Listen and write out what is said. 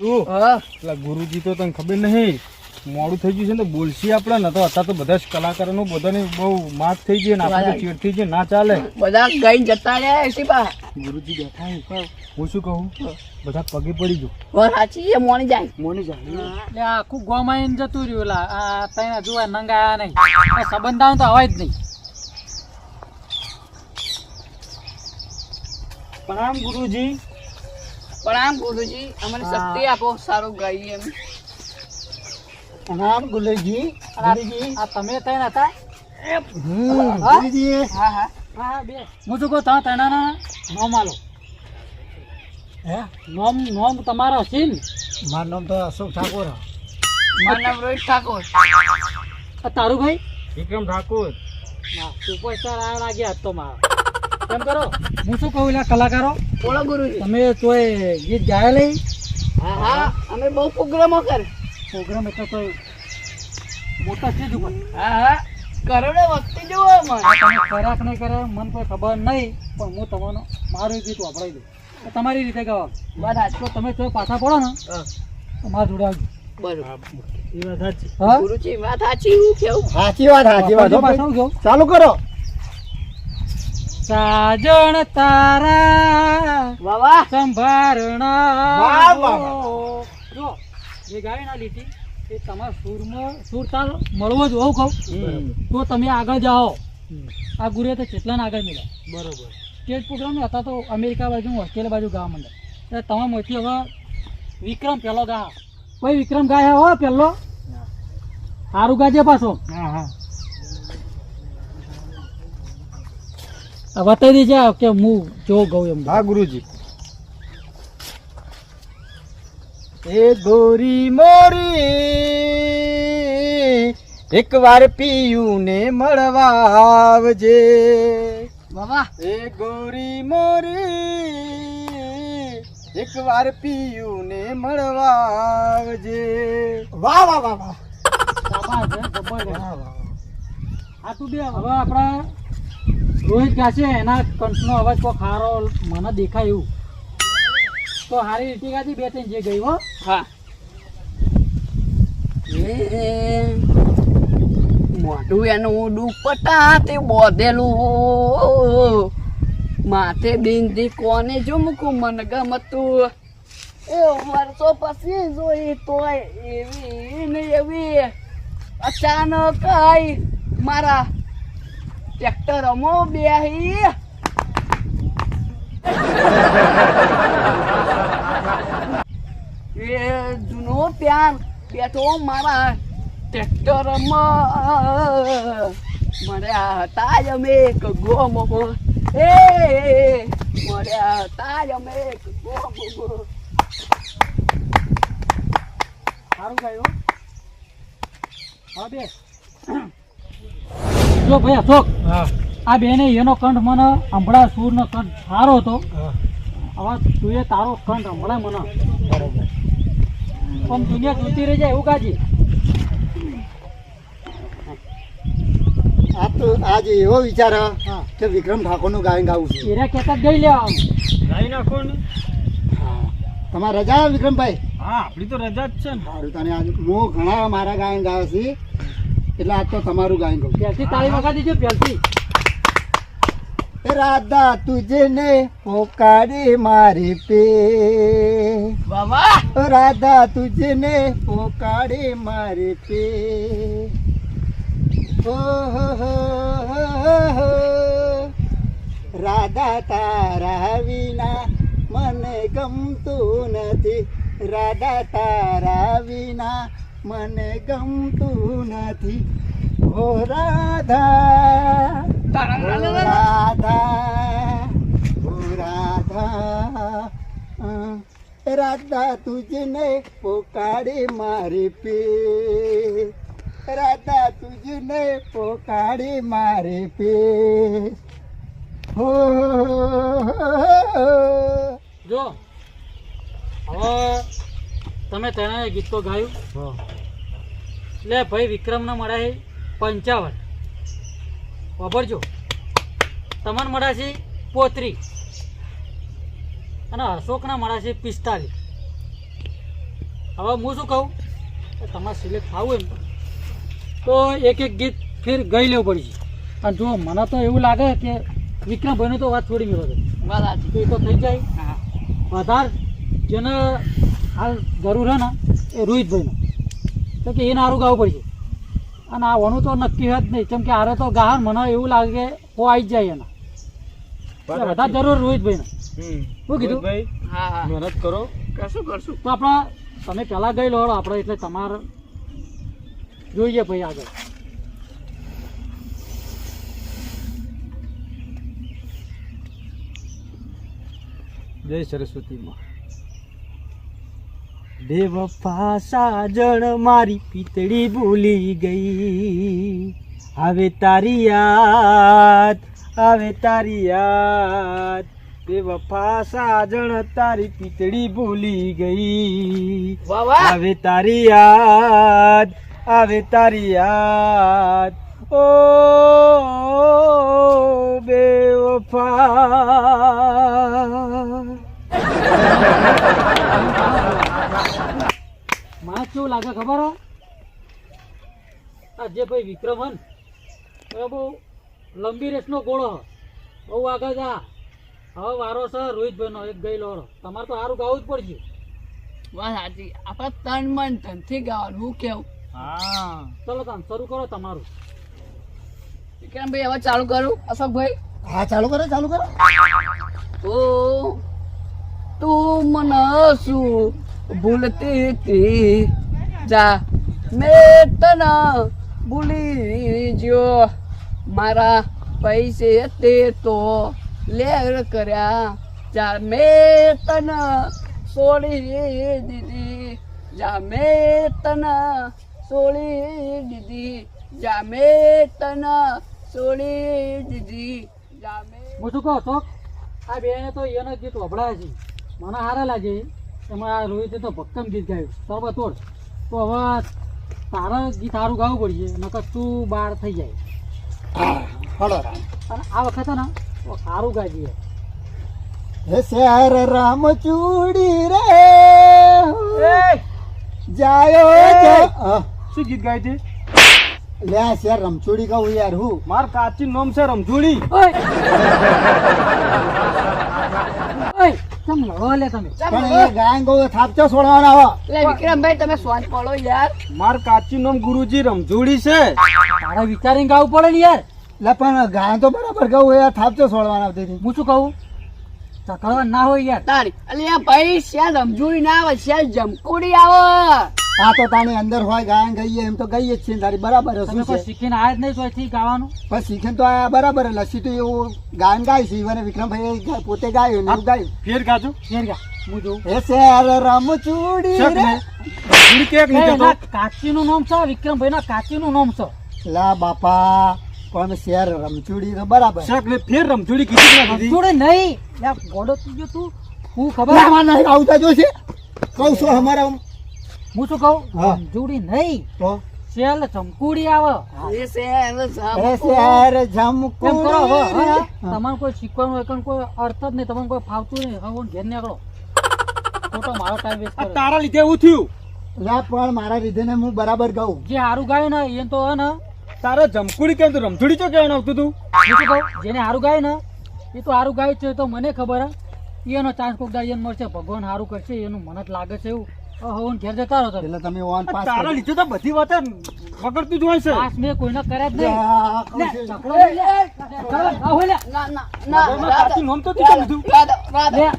ગુરુજી તો તને ખબર નહીં. મોડું થઈ ગયું છે ને બોલશી આપણે ને તો અત્યારે તો બધા જ કલાકારોનું બધાની બહુ માફ થઈ ગઈ ને આપણે ચીડ થઈ ગઈ ના ચાલે. બધા ગઈ જતા રહ્યા એસી પા ગુરુજી બેઠા હું શું કહું? બધા પગે પડી ગયો. વાત સાચી એ મોણી જાય. મોણી જાય. એટલે આખું ગોમાં એને જતું રહ્યું લા આ તઈને જોવા નંગાયા નહીં. આ સંબંધાઓ તો હોય જ નહીં. પ્રણામ ગુરુજી. પ્રણામ ગુરુજી અમને શક્તિ આપો સારું ગાઈએ એમ. પ્રણામ ગુરુજી ગુરુજી આ તમે તૈન હતા? હમ, હા? ગુરુજી હા હા. હા બે. હું શું કહું તમે તણાના નોમ આલો. હે? નોમ નોમ તમારો છે ને મારું નામ તો અશોક ઠાકોર. મારું નામ રોહિત ઠાકોર. આ તારું ભાઈ? વિક્રમ ઠાકોર. સુપરસ્ટાર આ લાગ્યા હતો મારા. કેમ કરો? હું શું કહું એટલે કલાકારો? બોલો ગુરુજી. તમે તોય ગીત ગાયા લઈ હા હા અમે બહુ પ્રોગ્રામો કરે. પ્રોગ્રામ એટલે તો મોટા છે જ ઉપર. હા હા કરોડો વખતે જોવો મને આ તમે કર્યા કે નહીં કરે મને કોઈ ખબર નહીં પણ હું તમારો મારું ગીત વાપરાઈ દઉં. તો તમારી રીતે ગાવા બરાબર. તો તમે તો પાછા પડો ને હા, તો મારા જોડે આવજો. બરાબર. એ વાત સાચી. ગુરુજી વાત સાચી હું કેવું? સાચી વાત સાચી વાત હો પાછા ભાઈ. ચાલુ કરો. સાજણ તારા વાવા સંભારણા. જો જે ગાય ના લીધી એ તમારા સૂરમાં સૂર મળવો જ હોવ કહું. તો તમે આગળ જાઓ. આ ગુરે તો કેટલાને આગળ મળ્યા. બરોબર. સ્ટેજ પ્રોગ્રામ હતા તો અમેરિકા બાજુ ઓસ્ટ્રેલિયા બાજુ ગાવા માંડ્યા. એટલે તમારા હવે વિક્રમ પહેલો ગા કોઈ વિક્રમ ગાય હો પહેલો સારું ગાજે પાછો. હા હા. બતાવી દેજે કે હું જો ગઉં એમ હા ગુરુજી. એ ગોરી મોરી એક વાર પીયું ને મળવા આવજે બાબા. વાહ એ ગોરી મોરી એક વાર પીયું ને મળવા આવજે વાહ વાહ. વાહ વાહ આ તું બે હવે આપણા રોહિત ગાશે એના કંઠનો અવાજ કોઈ ખારો મને દેખાય એવું. તો હારી ગાજી બે ત્રણ જે ગઈ હો. હા. મોઢું એનું દુપટા તે બોધેલું માથે બિંદી કોને જો મૂકું મને ગમતું. એ વર્ષો પછી જોઈ તોય એવી ને એવી. અચાનક આઈ મારા ટ્રેક્ટરમાં બે એ જૂનો પ્યાર બેઠો મારા ટ્રેક્ટરમાં મળ્યા હતા જ અમે એક ગોમમાં એ મળ્યા હતા જ અમે એક ગોમમાં સારું કહ્યું હા બે જો ભાઈ અશોક આ બેને એનો કંઠ મને હમણાં સૂરનો કંઠ સારો હતો. હવે તું એ તારો કંઠ હમણાં મને. બરોબર. આમ દુનિયા જોતી રહી જાય એવું કાજી? આ તો આજે એવો વિચાર હ હા. કે વિક્રમ ઠાકોરનું ગાયન ગાવું છે. એરા કહેતા ગઈ લેવા ગાઈ નાખો ને તમારે રજા આવે વિક્રમભાઈ? હા આપણી તો રજા જ છે ને. સારું તને આજે હું ઘણા મારા ગાયન ગાયા છે. એટલે આજ તો તમારું ગાયન ગાઉં પેલથી તાળી વગા દીજો પેલથી. રાધા તુજને પોકારે મારે પે. બાબા! રાધા તુજને પોકારે મારે પે. રાધા તારા વિના મને ગમતું નથી. રાધા તારા વિના મને ગમતું નથી. ઓ રાધા રાધા ઓ રાધા. રાધા તુજને પોકાડી મારી પે રાધા તુજને પોકાડી મારી પી હો જો હવે તમે તેને ગીત તો ગાયું એટલે ભાઈ વિક્રમને મળ્યા છે પંચાવન. વાપરજો. તમને મળ્યા છે પોત્રી. અને અશોકના મળ્યા છે પિસ્તાલીસ. હવે હું શું કહું? તમારે સિલેક્ટ થવું એમ. તો એક એક ગીત ફેર ગઈ લેવું પડશે અને જો મને તો એવું લાગે કે વિક્રમભાઈની તો વાત થોડી મેળવે વાત સાચી. તો એ તો થઈ જાય. વધારે જેને હાલ જરૂર હે ને એ રોહિતભાઈનો. તો કે એને સારું ગાવું પડશે. અને આ વનું તો નક્કી જ નહીં. કેમ કે આરે તો ગાહન મને એવું લાગે કે ઓ આવી જ જાય એના. બધા જરૂર રોહિતભાઈનો હમ. શું કીધું? રોહિતભાઈ, હા હા. મહેનત કરો. કશું કરશું. તો આપણા તમે પહેલાં ગઈ લો આપણે એટલે તમારે જોઈએ ભાઈ આગળ. જય સરસ્વતીમાં. બેવફા સાજણ મારી પિતળી ભૂલી ગઈ. હવે તારી યાદ હવે તારી યાદ. બેવફા સાજણ તારી પિતળી ભૂલી ગઈ. હવે તારી યાદ આવે તારી યાદ. ઓ બેવફા માં કેવું લાગે ખબર હે? આ જે ભાઈ વિક્રમ હન એ બહુ લંબી રેસનો ગોળો હ. બહુ આગળ જા. હવે વારો છે રોહિતભાઈનો એક ગઈ લો તમારે તો સારું ગાવું જ પડશે. વાત સાચી. આપણે તન મન ધનથી ગાવાનું હું કેવું? હા. ચલો તમે શરૂ કરો તમારું. વિક્રમભાઈ હવે ચાલુ કરું? અશોકભાઈ હા ચાલુ કરો ચાલુ કરો. ઓ તું મને શું ભૂલતી હતી? જા. મેં તને ભૂલી ગયો મારા પૈસે તે તો લેર કર્યા. જા, મેં તને છોડી દીધી. જા, મેં તને છોડી દીધી. જા, મેં તને છોડી દીધી. જા, મેં શું કહું તો આ બે તો એનો ગીત વભળાય છે. મને સારા લાગે. એમાં રોહિતે તો ભક્કમ ગીત ગાયું. તોડ તોડ તો હવે તારા ગીત સારું ગાવું પડશે નકર તું બહાર થઈ જાય. હળો અને આ વખતે ને સારું ગાજી. હે શહેર રામચૂડી રે. જાયો જા- શું ગીત ગાય છે? લે શેર રમચૂડી કહું યાર હું. માર કાચી નોમ છે ઓય! કેમ લડો લે તમે. પણ એ ગાયન ગૌ થાપચો છોડવાના આવો એટલે વિક્રમભાઈ તમે સ્વાદ પડો યાર. માર કાચી નોમ ગુરુજી રમજોડી છે. તારે વિચારીને ગાવું પડે ને યાર. લે પણ ગાયન તો બરાબર ગૌ યાર થાપચો છોડવાના આવતી હતી હું શું કહું? ચકડવા ના હોય યાર. તારી એટલે ભાઈ શ્યા રમજોડી ના આવે શ્યા જમકુડી આવે. આ તો તાની અંદર હોય ગાયન ગઈએ એમ તો ગઈએ જ છીએ તારી બરાબર છે, તમે શું છે? શીખીને આયા જ નહીં ચોથી ગાવાનું? પણ શીખીને તો આ બરાબર છે. લસ્સી તો એવું ગાયન ગાય છે ઈવન વિક્રમભાઈ પોતે ગાયું ને ગાયું. ફેર ગાજો ફેર ગા. હું જોઉં. હે શેર રમચૂડી શેક રે. કેક નહીં કાચીનું નામ છે વિક્રમભાઈ ના કાચીનું નામ છે. લા બાપા પણ શહેર રમચૂડી તો બરાબર શેક ને ફેર કીધી જોડે નહીં. લે ગોડો તું તું. હું ખબર? નહીં આવતા જોશે કહું છું અમારા હું શું કહું? જુડી નહીં. તો? શેલ ચમકુડી આવે. એ કરો હા? રે. તમારે કોઈ શીખવાનું હોય કોઈ અર્થ જ નહીં. તમને કોઈ ફાવતું નહીં. હવે ઘેર નીકળો. ખોટો મારો ટાઈમ વેસ્ટ આ તારા લીધે એવું થયું. લા પણ મારા લીધે ને હું બરાબર ગાઉં. જે સારું ગાય ને એ તો ને. તારે જમકુડી કેમ તો રમઝોડી ચો કહેવાનું આવતું તું? હું શું કહું? જેને સારું ગાય ને એ તો સારું ગાય છે તો મને ખબર હે. એનો ચાન્સ કોક દાડી મળશે. ભગવાન સારું કરશે એનું મને જ લાગે છે એવું. હું ઘેર જતા રહો તમે એટલે તમે ઓન પાસ તારા લીધે તો બધી વાત બગડતું જ હોય છે. પાસ મેં કોઈને કર્યા જ નહીં. ચકડો લે, લે. ના ના ના તો લે, છું. રાધા